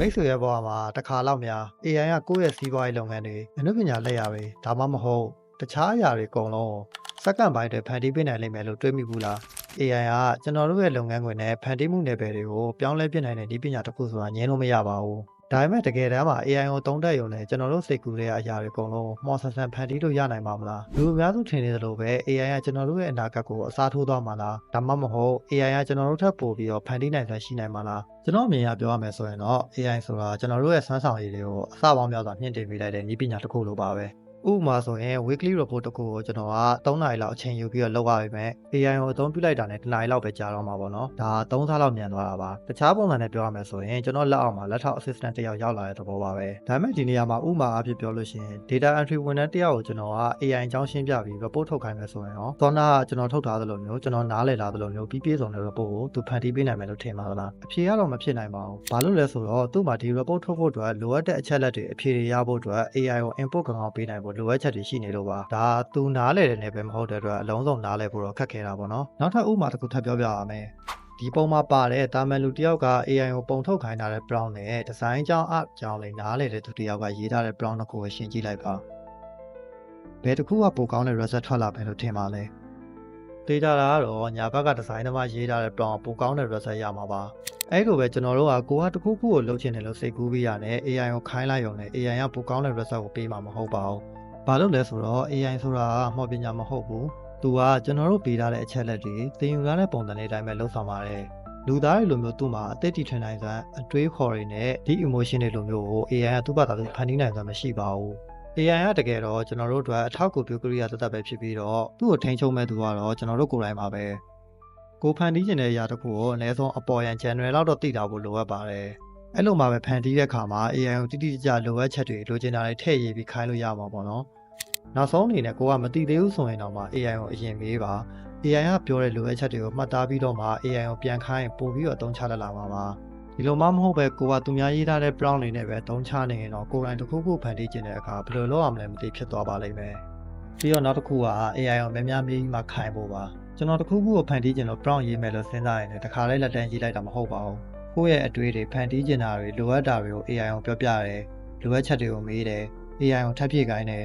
မိတ်ဆွေရဲ့ဘဝမှာတစ်ခါလောက်များ AI ကကိုယ့်ရဲ့စီးပွားရေးလုပ်ငန်းတွေအနုပညာလက်ရာတွေဒါမှမဟုတ်တခြားအရာတွေအကုန်လုံးစက္ကန့်ပိုင်းတွေဖန်တီးပေးနိုင်လိမ့်မယ်လို့တွေးမိဘူးလား AI ကကျွန်တော်တို့ရဲ့လုပ်ငန်းခွင်နဲ့ဖန်တီးမှုနယ်ပယ်တွေကိုပြောင်းလဲပြနိုင်တဲ့ဒီပညာတစ်ခုဆိုတာငြင်းလို့မရပါဘူး ဒါပေမဲ့တကယ်တမ်းမှာ AI ကိုသုံးတတ်ရုံနဲ့ကျွန်တော်တို့စိတ်ကူးတဲ့အရာတွေအကုန်လုံးမော်ဆန်ဆန်ဖန်တီးလို့ရနိုင်ပါမလားလူအများစုထင်နေသလိုပဲ AI ကကျွန်တော်တို့ရဲ့အနာဂတ်ကိုအစားထိုးသွားမှာလားဒါမှမဟုတ် AI ကကျွန်တော်တို့ထပ်ပို့ပြီးတော့ဖန်တီးနိုင်စွမ်းရှိနိုင်မှာလားကျွန်တော်အမြင်အရပြောရမယ်ဆိုရင်တော့ AI ဆိုတာကျွန်တော်တို့ရဲ့စွမ်းဆောင်ရည်တွေကိုအစပေါင်းများစွာမြင့်တင်ပေးလိုက်တဲ့နည်းပညာတစ်ခုလိုပါပဲ ဥပမာဆိုရင် weekly report တစ်ခုကိုကျွန်တော်က3နာရီလောက်အချိန်ယူပြီးတော့လုပ်ရပါမယ် AI ကိုအသုံးပြုလိုက်တာနဲ့1နာရီလောက်ပဲကြာတော့မှာပေါ့နော်ဒါ3ဆလောက်မြန်သွားတာပါတခြားပုံစံနဲ့ပြောရမယ်ဆိုရင်ကျွန်တော်လက်အောက်မှာလက်ထောက် assistant တစ်ယောက်ရောက်လာတဲ့သဘောပါပဲဒါပေမဲ့ဒီနေရာမှာဥပမာအဖြစ်ပြောလို့ရှိရင် data entry ဝန်ထမ်းတစ်ယောက်ကိုကျွန်တော်က AI အကြောင်းရှင်းပြပြီး report ထုတ်ခိုင်းမယ်ဆိုရင်ရောသောနာကကျွန်တော်ထုတ်ထားသလိုမျိုးကျွန်တော်နားလည်လာသလိုမျိုးပြီးပြည့်စုံတဲ့ report ကိုသူဖန်တီးပေးနိုင်မယ်လို့ထင်ပါသလားအဖြေကတော့မဖြစ်နိုင်ပါဘူးဘာလို့လဲဆိုတော့သူ့မှာဒီ report ထုတ်ဖို့အတွက်လိုအပ်တဲ့အချက်လက်တွေအဖြေတွေရဖို့အတွက် AI ကို input ကောင်ကောင်ပေးနိုင်ဖို့လိုအပ်ချက်တွေရှိနေလို့ပါဒါသူနားလည်တဲ့နယ်ပယ်မဟုတ်တဲ့အတွက်အလုံးစုံနားလည်ဖို့တော့ခက်ခဲတာပေါ့နော်နောက်ထပ်ဥပမာတစ်ခုထပ်ပြောပြရမယ်ဒီပုံမှာပါတဲ့တာမန်လူတစ်ယောက်က AI ကိုပုံထုတ်ခိုင်းထားတဲ့ prompt နဲ့ design ကြောင်း art ကြောင်းလေးနားလည်တဲ့သူတစ်ယောက်ကရေးထားတဲ့ prompt တစ်ခုကိုရှင်းကြည့်လိုက်ပါဘယ်တစ်ခုကပိုကောင်းတဲ့ result ထွက်လာမယ်လို့ထင်ပါလဲ တေးကြတာကတော့ညာဘက်က design သမားရေးထားတဲ့ prompt ပိုကောင်းတဲ့ result ရမှာပါအဲ့လိုပဲကျွန်တော်တို့ကကိုကတစ်ခုခုကိုလုပ်ချင်တယ်လို့စိတ်ကူးပြီးရတယ် AI ကိုခိုင်းလိုက်ရုံနဲ့ AI ကပိုကောင်းတဲ့ result ကိုပေးမှာမဟုတ်ပါဘူးဘာလို့လဲဆိုတော့ AI ဆိုတာကမှော်ပညာမဟုတ်ဘူးသူကကျွန်တော်တို့ပေးထားတဲ့အချက်လက်တွေသင်ယူထားတဲ့ပုံစံတွေအတိုင်းပဲလုပ်ဆောင်ပါတယ်လူသားတွေလိုမျိုးသူ့မှာအသက်တည်ထွင်နိုင်စွမ်းအတွေးခေါ်တွေနဲ့ဒီ emotion တွေလိုမျိုးကို AI ကသူ့ဘာသာသူဖန်တီးနိုင်စွမ်းမရှိပါဘူး AI ကတကယ်တော့ကျွန်တော်တို့အတွက်အထောက်အကူပြုကိရိယာသက်သက်ပဲဖြစ်ပြီးတော့သူ့ကိုထိန်းချုပ်မဲ့သူကတော့ကျွန်တော်တို့ကိုယ်တိုင်ပါပဲကိုဖန်တီးခြင်းတဲ့အရာတစ်ခုကိုအနည်းဆုံးအပေါ်ယံ general လောက်တော့သိတာဖို့လိုအပ်ပါတယ်အဲ့လိုမှပဲဖန်တီးတဲ့အခါမှာ AI ကိုတိတိကျကျလိုအပ်ချက်တွေလိုချင်တာတွေထည့်ရေးပြီးခိုင်းလို့ရမှာပေါ့နော်နောက်ဆုံးအနေနဲ့ကိုကမသိသေးဘူးဆိုရင်တော့မှ AI ကိုအရင်မေးပါ AI ကပြောတဲ့လိုအပ်ချက်တွေကိုမှတ်သားပြီးတော့မှ AI ကိုပြန်ခိုင်းပို့ပြီးတော့အသုံးချတတ်လာမှာပါ ဒီလိုမှမဟုတ်ပဲကိုကသူများရေးထားတဲ့ prompt တွေနဲ့ပဲအသုံးချနေရင်တော့ကိုယ်တိုင်တစ်ခုခုဖန်တီးခြင်းတဲ့အခါဘယ်လိုလုပ်ရမလဲမသိဖြစ်သွားပါလိမ့်မယ်ပြီးတော့နောက်တစ်ခုက AI ကိုများများမေးပြီးမှခိုင်းဖို့ပါကျွန်တော်တစ်ခုခုကိုဖန်တီးခြင်းလို့ prompt ရေးမယ်လို့စဉ်းစားရင်လည်းတစ်ခါလေးလက်တန်းရေးလိုက်တာမဟုတ်ပါဘူးကိုယ့်ရဲ့အတွေ့အတွေဖန်တီးခြင်းတာတွေလိုအပ်တာတွေကို AI ကိုပြောပြတယ်လိုအပ်ချက်တွေကိုမေးတယ် AI ကိုထပ်ဖြည့်ခိုင်းတယ်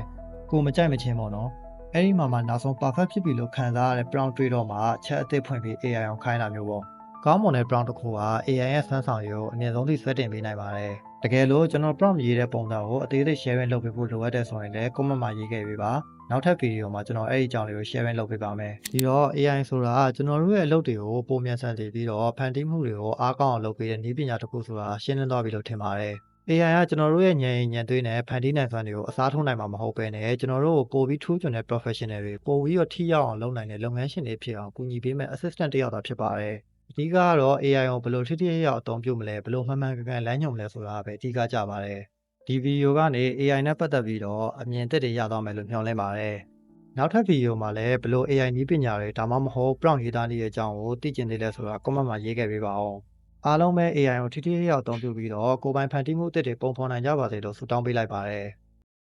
ကိုမကြိုက်မချင်းပေါ့နော်အဲ့ဒီမှာမှနောက်ဆုံး perfect ဖြစ်ပြီလို့ခံစားရတဲ့ prompt တွေးတော့မှချက်အသစ်ဖွင့်ပြီး AI အောင်ခိုင်းတာမျိုးပေါ့ ကောင်းမွန်တဲ့ prompt တစ်ခုက AI ရဲ့စွမ်းဆောင်ရည်ကိုအမြင့်ဆုံးထိဆွဲတင်ပေးနိုင်ပါတယ်တကယ်လို့ကျွန်တော် prompt ရေးတဲ့ပုံစံကိုအသေးစိတ် sharing လုပ်ပေးဖို့လိုအပ်တဲ့ဆိုရင်လည်း comment မှာရေးခဲ့ပေးပါနောက်ထပ်ဗီဒီယိုမှာကျွန်တော်အဲ့ဒီအကြောင်းလေးကို sharing လုပ်ပေးပါမယ်ဒီတော့ AI ဆိုတာကကျွန်တော်တို့ရဲ့အလုပ်တွေကိုပုံမြန်ဆန်စေပြီးတော့ဖန်တီးမှုတွေကိုအားကောင်းအောင်လုပ်ပေးတဲ့နည်းပညာတစ်ခုဆိုတာရှင်းလင်းသွားပြီလို့ထင်ပါတယ် AI ကကျွန်တော်တို့ရဲ့ဉာဏ်ရည်ဉာဏ်သွေးနဲ့ဖန်တီးနိုင်စွမ်းတွေကိုအစားထိုးနိုင်မှာမဟုတ်ပဲねကျွန်တော်တို့ကိုပိုပြီးထူးချွန်တဲ့ professional တွေပိုပြီးတော့ထိရောက်အောင်လုပ်နိုင်တဲ့လုပ်ငန်းရှင်တွေဖြစ်အောင်ကူညီပေးမဲ့ assistant တစ်ယောက်သာဖြစ်ပါတယ် အဓိကကတော့ AI ကိုဘယ်လိုထိထိရောက်ရောက်အသုံးပြုမလဲဘယ်လိုမှန်မှန်ကန်ကန်လမ်းညွှန်မလဲဆိုတာပဲအဓိကကြပါတယ်ဒီဗီဒီယိုကနေ AI နဲ့ပတ်သက်ပြီးတော့အမြင်သက်တွေရသွားမယ်လို့မျှော်လင့်ပါတယ်နောက်ထပ်ဗီဒီယိုမှာလည်းဘယ်လို AI နည်းပညာတွေဒါမှမဟုတ် prompt ရေးသားနည်းရဲ့အကြောင်းကိုသိကျင်သေးလဲဆိုတာ comment မှာရေးခဲ့ပေးပါဦးအားလုံးပဲ AI ကိုထိထိရောက်ရောက်အသုံးပြုပြီးတော့ကိုယ်ပိုင်ဖန်တီးမှုအသစ်တွေပုံဖော်နိုင်ကြပါစေလို့ဆုတောင်းပေးလိုက်ပါတယ်